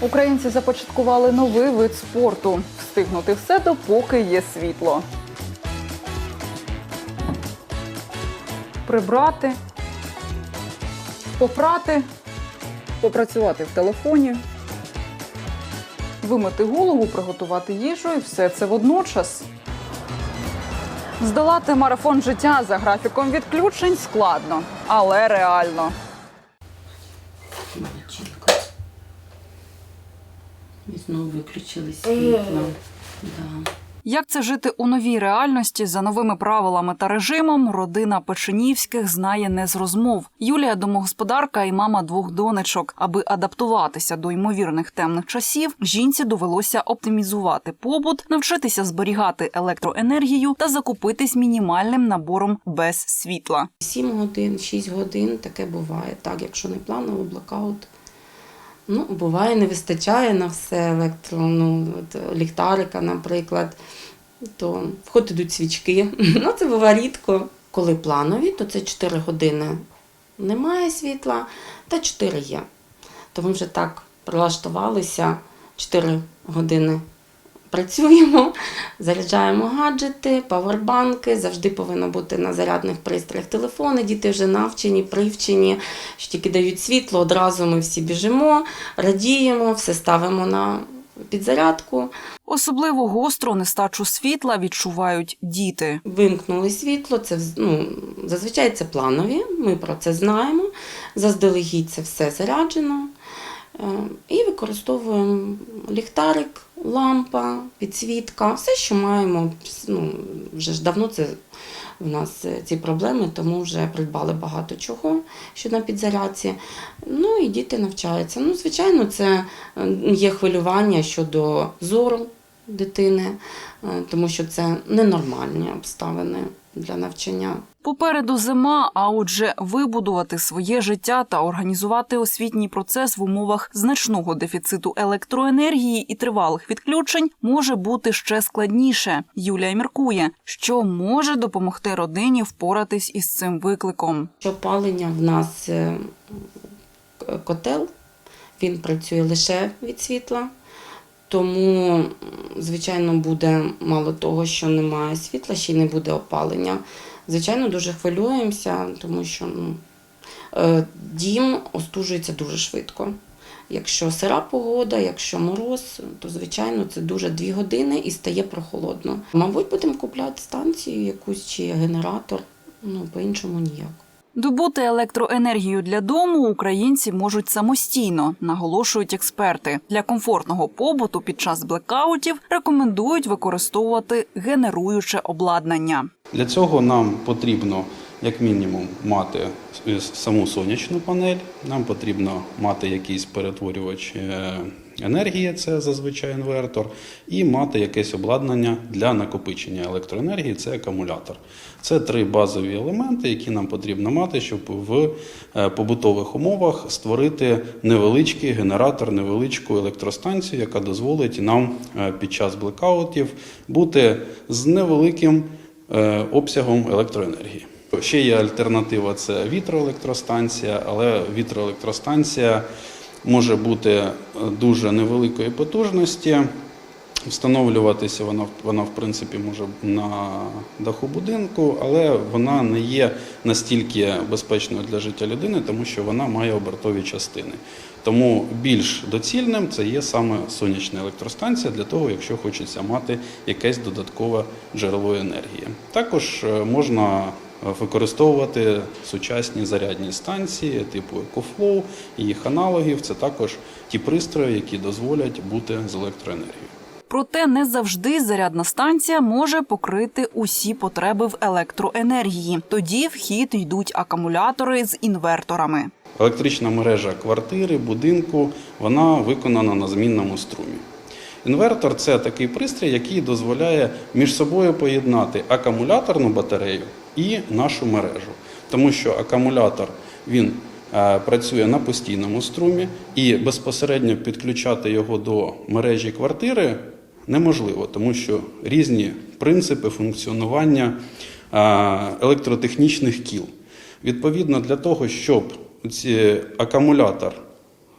Українці започаткували новий вид спорту. Встигнути все то, поки є світло. Прибрати, попрати, попрацювати в телефоні, вимити голову, приготувати їжу і все це водночас. Здолати марафон життя за графіком відключень складно, але реально. Молодчинка. І знову виключили світло. Да. Як це жити у новій реальності за новими правилами та режимом, родина Печенівських знає не з розмов. Юлія домогосподарка і мама двох донечок. Аби адаптуватися до ймовірних темних часів, жінці довелося оптимізувати побут, навчитися зберігати електроенергію та закупитись мінімальним набором без світла. 7 годин, 6 годин таке буває. Так, якщо не планово, блокаут. Ну, буває, не вистачає на все електро, ну, от, ліхтарика, наприклад, то в ідуть свічки. Ну, це буває рідко. Коли планові, то це 4 години немає світла, та 4 є. То ми вже так прилаштувалися 4 години працюємо, заряджаємо гаджети, павербанки. Завжди повинно бути на зарядних пристроях телефони. Діти вже навчені, привчені, що тільки дають світло, одразу ми всі біжимо, радіємо, все ставимо на підзарядку. Особливо гостро нестачу світла відчувають діти. Вимкнули світло, це ну, зазвичай це планові, ми про це знаємо. Заздалегідь це все заряджено. Е, І використовуємо ліхтарик, лампа, підсвітка, все, що маємо. Ну, вже ж давно це в нас е, ці проблеми, тому вже придбали багато чого, що на підзарядці. Ну і діти навчаються. Ну, звичайно, це е, є хвилювання щодо зору дитини, е, тому що це ненормальні обставини для навчання. Попереду зима, а отже, вибудувати своє життя та організувати освітній процес в умовах значного дефіциту електроенергії і тривалих відключень може бути ще складніше. Юлія міркує, що може допомогти родині впоратись із цим викликом. Що опалення в нас е, котел, він працює лише від світла. Тому, звичайно, буде мало того, що немає світла, ще й не буде опалення. Звичайно, дуже хвилюємося, тому що ну, е, дім остужується дуже швидко. Якщо сира погода, якщо мороз, то звичайно це дуже дві години і стає прохолодно. Мабуть, будемо купляти станцію якусь чи генератор. Ну, по-іншому ніяк. Добути електроенергію для дому українці можуть самостійно, наголошують експерти. Для комфортного побуту під час блекаутів рекомендують використовувати генеруюче обладнання. Для цього нам потрібно, як мінімум, мати саму сонячну панель, нам потрібно мати якийсь перетворювач е, енергії, це зазвичай інвертор, і мати якесь обладнання для накопичення електроенергії, це акумулятор. Це три базові елементи, які нам потрібно мати, щоб в е, побутових умовах створити невеличкий генератор, невеличку електростанцію, яка дозволить нам е, під час блекаутів бути з невеликим е, обсягом електроенергії. Ще є альтернатива це вітроелектростанція, але вітроелектростанція може бути е, дуже невеликої потужності. Встановлюватися вона, вона в принципі може на даху будинку, але вона не є настільки безпечною для життя людини, тому що вона має обертові частини. Тому більш доцільним це є саме сонячна електростанція для того, якщо хочеться мати якесь додаткове джерело енергії. Також е, можна використовувати сучасні зарядні станції типу EcoFlow і їх аналогів. Це також ті пристрої, які дозволять бути з електроенергією. Проте не завжди зарядна станція може покрити усі потреби в електроенергії. Тоді в хід йдуть акумулятори з інверторами. Електрична мережа квартири, будинку, вона виконана на змінному струмі. Інвертор це такий пристрій, який дозволяє між собою поєднати акумуляторну батарею і нашу мережу. Тому що акумулятор він е, працює на постійному струмі і безпосередньо підключати його до мережі квартири неможливо, тому що різні принципи функціонування е, електротехнічних кіл. Відповідно, для того, щоб ці акумулятор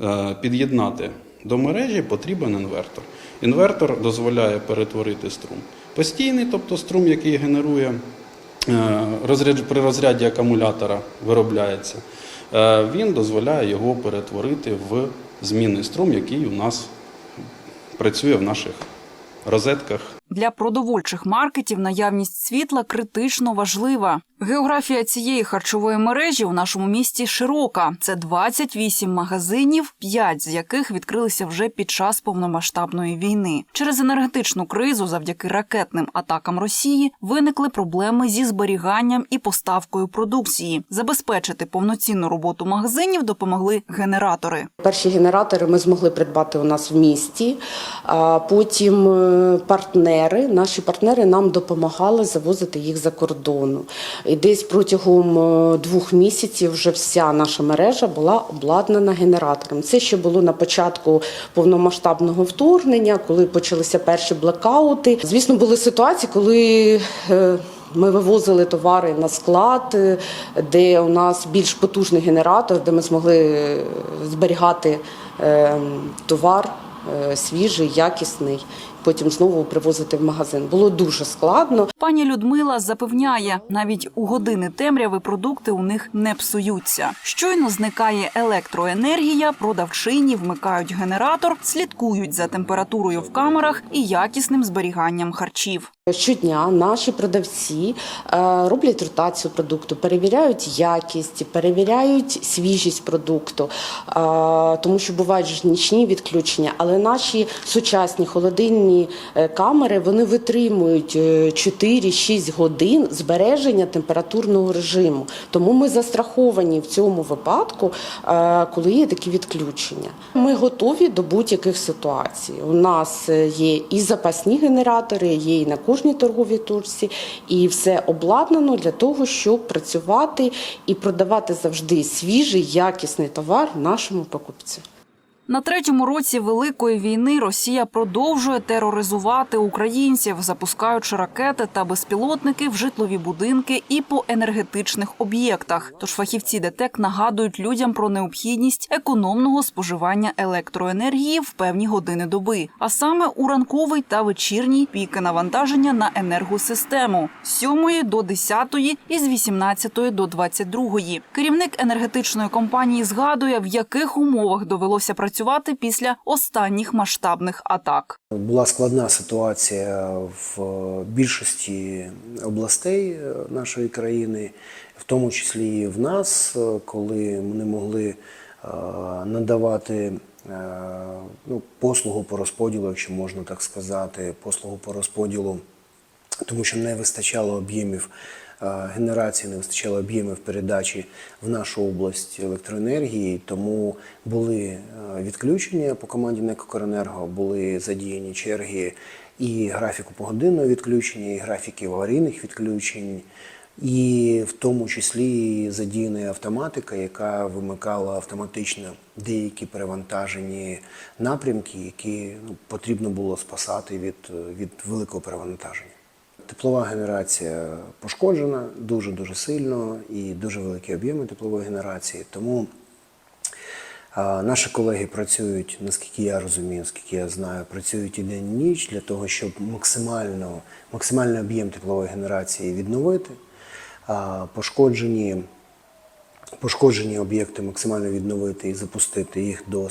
е, під'єднати до мережі потрібен інвертор. Інвертор дозволяє перетворити струм постійний, тобто струм, який генерує при розряді акумулятора виробляється. Е, Він дозволяє його перетворити в змінний струм, який у нас працює в наших розетках Для продовольчих маркетів наявність світла критично важлива. Географія цієї харчової мережі у нашому місті широка. Це 28 магазинів, 5 з яких відкрилися вже під час повномасштабної війни. Через енергетичну кризу, завдяки ракетним атакам Росії, виникли проблеми зі зберіганням і поставкою продукції. Забезпечити повноцінну роботу магазинів допомогли генератори. Перші генератори ми змогли придбати у нас в місті. А потім е, партнери, наші партнери нам допомагали завозити їх за кордону. І десь протягом е, двох місяців вже вся наша мережа була обладнана генератором. Це ще було на початку повномасштабного вторгнення, коли почалися перші блекаути. Звісно, були ситуації, коли. е, Ми вивозили товари на склад, е, де у нас більш потужний генератор, де ми змогли зберігати е, товар свіжий, якісний, потім знову привозити в магазин. Було дуже складно. Пані Людмила запевняє, навіть у години темряви продукти у них не псуються. Щойно зникає електроенергія, продавчині вмикають генератор, слідкують за температурою в камерах і якісним зберіганням харчів. Щодня наші продавці е, роблять ротацію продукту, перевіряють якість, перевіряють свіжість продукту, е, тому що бувають ж нічні відключення, але наші сучасні холодильні е, камери вони витримують е, 4-6 годин збереження температурного режиму. Тому ми застраховані в цьому випадку, е, коли є такі відключення. Ми готові до будь-яких ситуацій. У нас е, є і запасні генератори, є і на кожній торговій точці, і все обладнано для того, щоб працювати і продавати завжди свіжий, якісний товар нашому покупцю. На третьому році великої війни Росія продовжує тероризувати українців, запускаючи ракети та безпілотники в житлові будинки і по енергетичних об'єктах. Тож фахівці ДТЕК нагадують людям про необхідність економного споживання електроенергії в певні години доби, а саме у ранковий та вечірній піки навантаження на енергосистему з 7 до 10 і з 18 до 22. Керівник енергетичної компанії згадує, в яких умовах довелося працювати після останніх масштабних атак. Була складна ситуація в більшості областей е, нашої країни, в тому числі і в нас, е, коли ми не могли е, надавати ну, послугу по розподілу, якщо можна так сказати, послугу по розподілу, тому що не вистачало об'ємів генерації, не вистачало об'ємів передачі в нашу область електроенергії, тому були е, відключення по команді «Некокоренерго», були задіяні черги і графіку погодинного відключення, і графіки аварійних відключень, і в тому числі задіяна автоматика, яка вимикала автоматично деякі перевантажені напрямки, які ну, потрібно було спасати від, від великого перевантаження. Теплова генерація пошкоджена дуже дуже сильно і дуже великі об'єми теплової генерації. Тому наші колеги працюють, наскільки я розумію, наскільки я знаю, працюють і день і ніч для того, щоб максимально, максимальний об'єм теплової генерації відновити. Пошкоджені, пошкоджені об'єкти максимально відновити і запустити їх до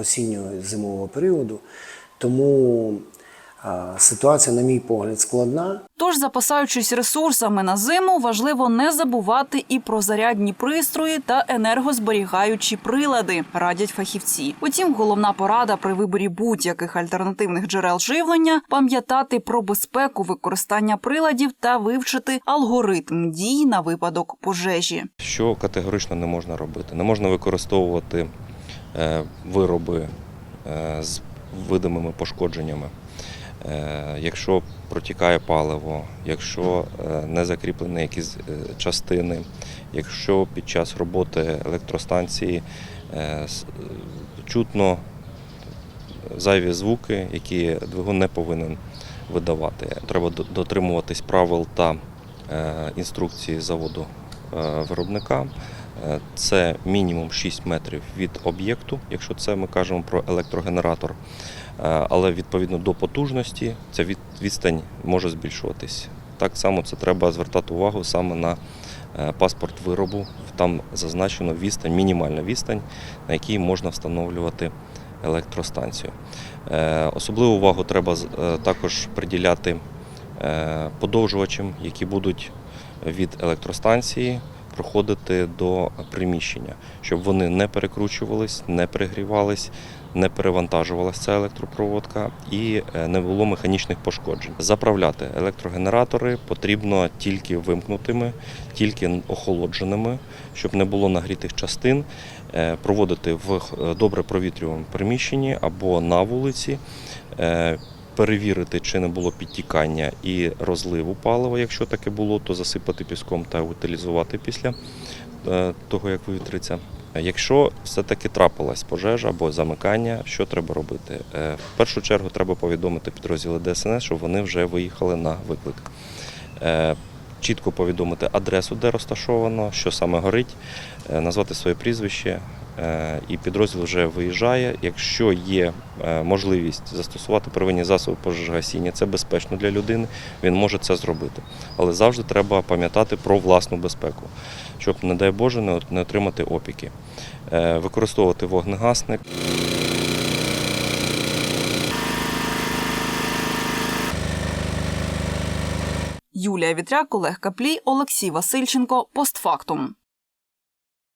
осіннього зимового періоду. Тому ситуація, на мій погляд, складна. Тож, запасаючись ресурсами на зиму, важливо не забувати і про зарядні пристрої та енергозберігаючі прилади, радять фахівці. Утім, головна порада при виборі будь-яких альтернативних джерел живлення пам'ятати про безпеку використання приладів та вивчити алгоритм дій на випадок пожежі. Що категорично не можна робити? Не можна використовувати е, вироби е, з видимими пошкодженнями. Е, Якщо протікає паливо, якщо е, не закріплені якісь е, частини, якщо під час роботи електростанції чутно зайві звуки, які двигун не повинен видавати. Треба дотримуватись правил та інструкції заводу виробника Це мінімум 6 метрів від об'єкту, якщо це ми кажемо про електрогенератор. Е, Але відповідно до потужності ця від- відстань може збільшуватись. Так само це треба звертати увагу саме на е, паспорт виробу. Там зазначено відстань, мінімальна відстань, на якій можна встановлювати електростанцію. Е, Особливу увагу треба також приділяти подовжувачам, які будуть від електростанції проходити до приміщення, щоб вони не перекручувались, не перегрівались, не перевантажувалася ця електропроводка і е, не було механічних пошкоджень. Заправляти електрогенератори потрібно тільки вимкнутими, тільки охолодженими, щоб не було нагрітих частин. Е, Проводити в е, добре провітрюваному приміщенні або на вулиці. Перевірити, чи не було підтікання і розливу палива. Якщо таке було, то засипати піском та утилізувати після того, як вивітриться. Якщо все-таки трапилась пожежа або замикання, що треба робити? Е, В першу чергу треба повідомити підрозділи ДСНС, що вони вже виїхали на виклик. Е, Чітко повідомити адресу, де розташовано, що саме горить, е, назвати своє прізвище, і підрозділ вже виїжджає. Якщо є е, можливість застосувати первинні засоби пожежогасіння, це безпечно для людини, він може це зробити. Але завжди треба пам'ятати про власну безпеку, щоб, не дай Боже, не отримати опіки. Е, Використовувати вогнегасник. Юлія Вітряк, Олег Каплій, Олексій Васильченко. Постфактум.